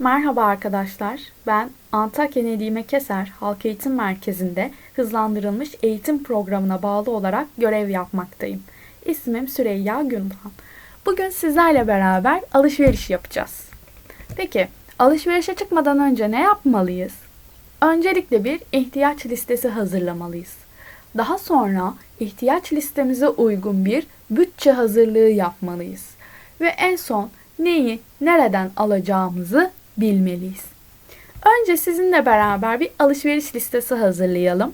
Merhaba arkadaşlar. Ben Antakya Nedime Keser Halk Eğitim Merkezi'nde hızlandırılmış eğitim programına bağlı olarak görev yapmaktayım. İsmim Süreyya Gündoğan. Bugün sizlerle beraber alışveriş yapacağız. Peki, alışverişe çıkmadan önce ne yapmalıyız? Öncelikle bir ihtiyaç listesi hazırlamalıyız. Daha sonra ihtiyaç listemize uygun bir bütçe hazırlığı yapmalıyız. Ve en son neyi nereden alacağımızı bilmeliyiz. Önce sizinle beraber bir alışveriş listesi hazırlayalım.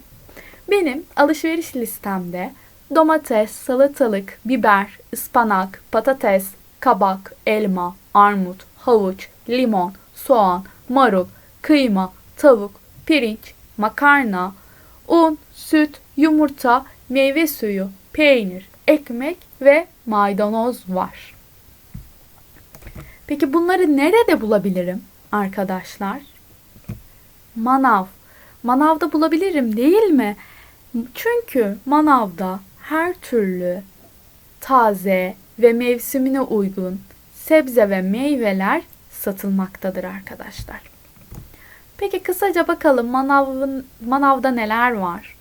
Benim alışveriş listemde domates, salatalık, biber, ıspanak, patates, kabak, elma, armut, havuç, limon, soğan, marul, kıyma, tavuk, pirinç, makarna, un, süt, yumurta, meyve suyu, peynir, ekmek ve maydanoz var. Peki bunları nerede bulabilirim arkadaşlar? Manav. Manavda bulabilirim değil mi? Çünkü manavda her türlü taze ve mevsimine uygun sebze ve meyveler satılmaktadır arkadaşlar. Peki kısaca bakalım manavın, manavda neler var?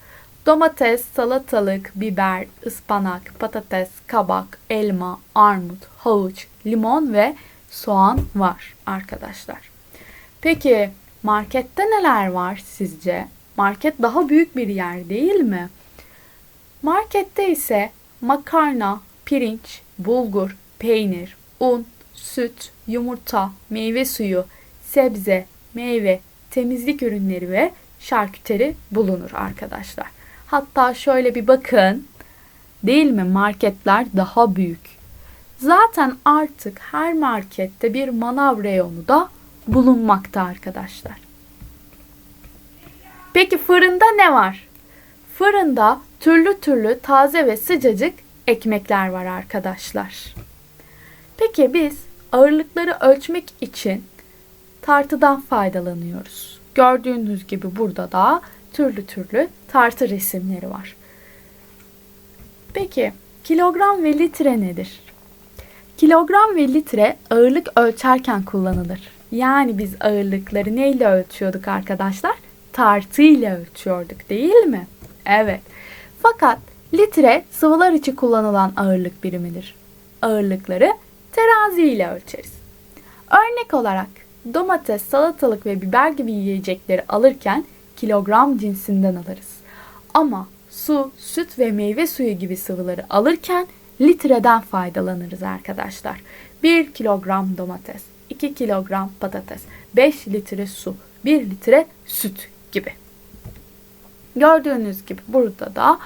Domates, salatalık, biber, ıspanak, patates, kabak, elma, armut, havuç, limon ve soğan var arkadaşlar. Peki markette neler var sizce? Market daha büyük bir yer değil mi? Markette ise makarna, pirinç, bulgur, peynir, un, süt, yumurta, meyve suyu, sebze, meyve, temizlik ürünleri ve şarküteri bulunur arkadaşlar. Hatta şöyle bir bakın. Değil mi? Marketler daha büyük. Zaten artık her markette bir manav reyonu da bulunmakta arkadaşlar. Peki fırında ne var? Fırında türlü türlü taze ve sıcacık ekmekler var arkadaşlar. Peki biz ağırlıkları ölçmek için tartıdan faydalanıyoruz. Gördüğünüz gibi burada da türlü türlü tartı resimleri var. Peki kilogram ve litre nedir? Kilogram ve litre ağırlık ölçerken kullanılır. Yani biz ağırlıkları neyle ölçüyorduk arkadaşlar? Tartı ile ölçüyorduk değil mi? Evet. Fakat litre sıvılar için kullanılan ağırlık birimidir. Ağırlıkları terazi ile ölçeriz. Örnek olarak domates, salatalık ve biber gibi yiyecekleri alırken kilogram cinsinden alırız. Ama su, süt ve meyve suyu gibi sıvıları alırken litreden faydalanırız arkadaşlar. 1 kilogram domates, 2 kilogram patates, 5 litre su, 1 litre süt gibi. Gördüğünüz gibi burada da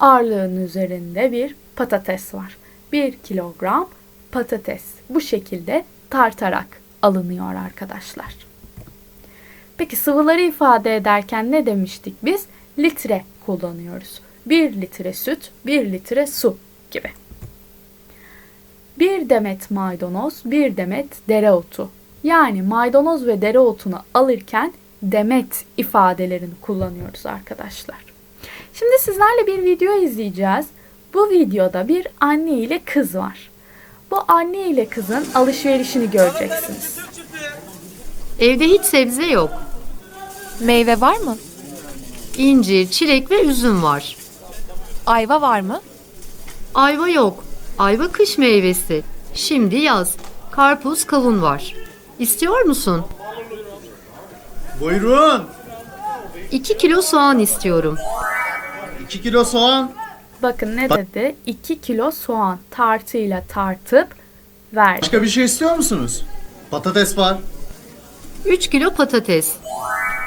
ağırlığın üzerinde bir patates var. 1 kilogram patates bu şekilde tartarak alınıyor arkadaşlar. Peki sıvıları ifade ederken ne demiştik biz? Litre kullanıyoruz. 1 litre süt, 1 litre su gibi. Bir demet maydanoz, bir demet dereotu. Yani maydanoz ve dereotunu alırken demet ifadelerini kullanıyoruz arkadaşlar. Şimdi sizlerle bir video izleyeceğiz. Bu videoda bir anne ile kız var. Bu anne ile kızın alışverişini göreceksiniz. Evde hiç sebze yok. Meyve var mı? İncir, çilek ve üzüm var. Ayva var mı? Ayva yok. Ayva kış meyvesi. Şimdi yaz. Karpuz, kavun var. İstiyor musun? Buyurun. 2 kilo soğan istiyorum. 2 kilo soğan. Bakın ne dedi? 2 kilo soğan tartıyla tartıp verdi. Başka bir şey istiyor musunuz? Patates var. 3 kilo patates.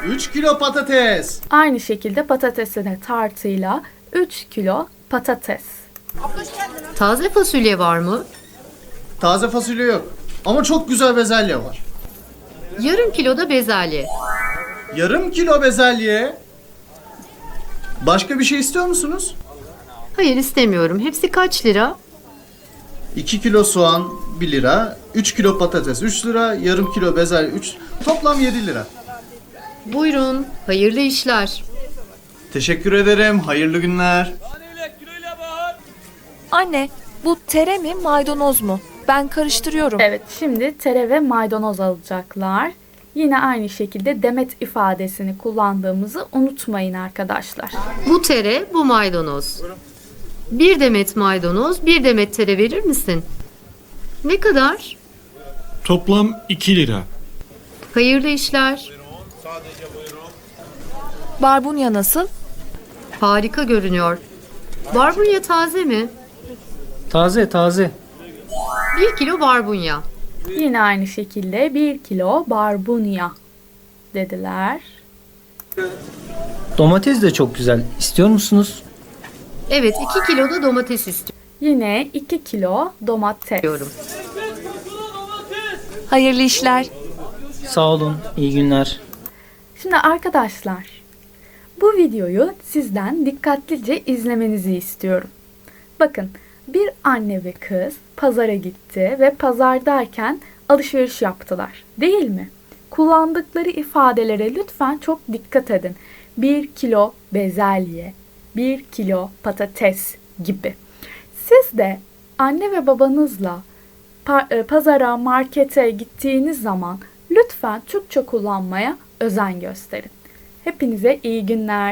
3 kilo patates. Aynı şekilde patatesi de tartıyla 3 kilo patates. Taze fasulye var mı? Taze fasulye yok. Ama çok güzel bezelye var. Yarım kilo da bezelye. Yarım kilo bezelye. Başka bir şey istiyor musunuz? Hayır istemiyorum. Hepsi kaç lira? 2 kilo soğan 1 lira. 3 kilo patates 3 lira. Yarım kilo bezelye 3. Toplam 7 lira. Buyurun. Hayırlı işler. Teşekkür ederim. Hayırlı günler. Anne, bu tere mi maydanoz mu? Ben karıştırıyorum. Evet şimdi tere ve maydanoz alacaklar. Yine aynı şekilde demet ifadesini kullandığımızı unutmayın arkadaşlar. Bu tere, bu maydanoz. Bir demet maydanoz, bir demet tere verir misin? Ne kadar? Toplam 2 lira. Hayırlı işler. Barbunya nasıl? Harika görünüyor. Barbunya taze mi? Taze taze. Bir kilo barbunya. Yine aynı şekilde 1 kilo barbunya dediler. Domates de çok güzel. İstiyor musunuz? Evet, 2 kilo da domates Yine 2 kilo domates. istiyorum. Hayırlı işler. Sağ olun. İyi günler. Şimdi arkadaşlar bu videoyu sizden dikkatlice izlemenizi istiyorum. Bakın bir anne ve kız pazara gitti ve pazardayken alışveriş yaptılar değil mi? Kullandıkları ifadelere lütfen çok dikkat edin. 1 kilo bezelye, 1 kilo patates gibi. Siz de anne ve babanızla e, pazara, markete gittiğiniz zaman lütfen Türkçe kullanmaya özen gösterin. Hepinize iyi günler.